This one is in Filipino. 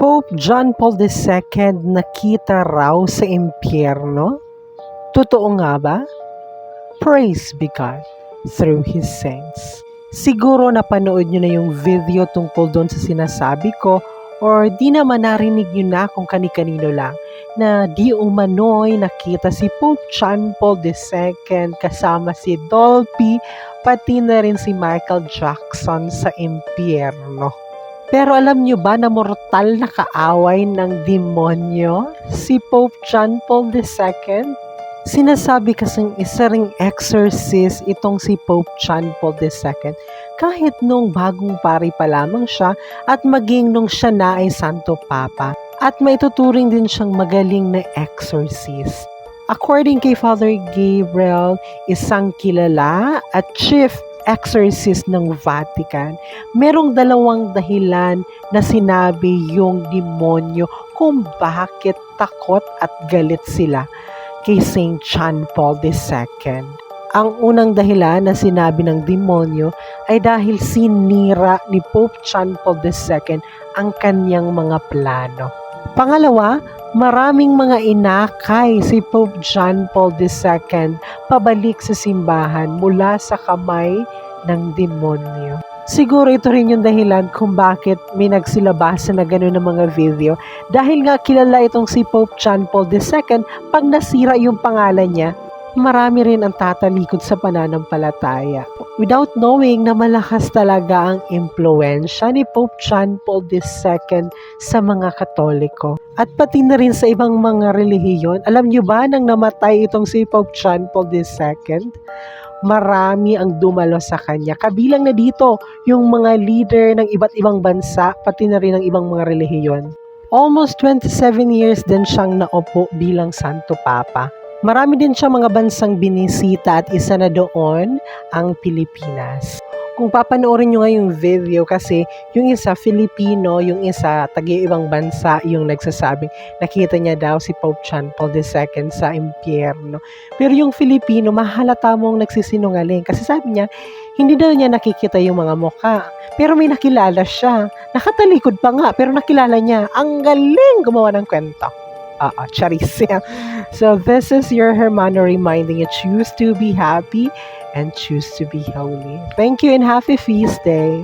Pope John Paul II nakita raw sa impyerno? Totoo nga ba? Praise be God through His saints. Siguro napanood nyo na yung video tungkol doon sa sinasabi ko or di naman narinig nyo na kung kani-kanino lang na di umano'y nakita si Pope John Paul II kasama si Dolphy pati na rin si Michael Jackson sa impyerno. Pero alam nyo ba na mortal na kaaway ng demonyo si Pope John Paul II? Sinasabi kasing isa ring exorcist itong si Pope John Paul II kahit nung bagong pari pa lamang siya at maging nung siya na ay Santo Papa at maituturing din siyang magaling na exorcist. According kay Father Gabriel, isang kilala at chief exorcist ng Vatican, merong dalawang dahilan na sinabi yung demonyo kung bakit takot at galit sila kay St. John Paul II. Ang unang dahilan na sinabi ng demonyo ay dahil sinira ni Pope John Paul II ang kanyang mga plano. Pangalawa, maraming mga inakay si Pope John Paul II pabalik sa simbahan mula sa kamay ng demonyo. Siguro ito rin yung dahilan kung bakit may nagsilabasa na gano'n ng mga video. Dahil nga kilala itong si Pope John Paul II, pag nasira yung pangalan niya, marami rin ang tatalikod sa pananampalataya. Without knowing na malakas talaga ang impluensya ni Pope John Paul II sa mga Katoliko. At pati na rin sa ibang mga relihiyon. Alam niyo ba nang namatay itong si Pope John Paul II? marami ang dumalo sa kanya. Kabilang na dito yung mga leader ng iba't ibang bansa, pati na rin ng ibang mga relihiyon. Almost 27 years din siyang naupo bilang Santo Papa. Marami din siya mga bansang binisita at isa na doon ang Pilipinas. Kung papanoorin nyo nga yung video kasi yung isa Filipino, yung isa tagi ibang bansa yung nagsasabing nakita niya daw si Pope John Paul II sa impyerno. Pero yung Filipino, mahalata mong nagsisinungaling kasi sabi niya, hindi daw niya nakikita yung mga mukha. Pero may nakilala siya. Nakatalikod pa nga, pero nakilala niya. Ang galing gumawa ng kwento. Ah, Oo, charis. so this is your Hermano reminding you, choose to be happy and choose to be holy. Thank you and happy feast day.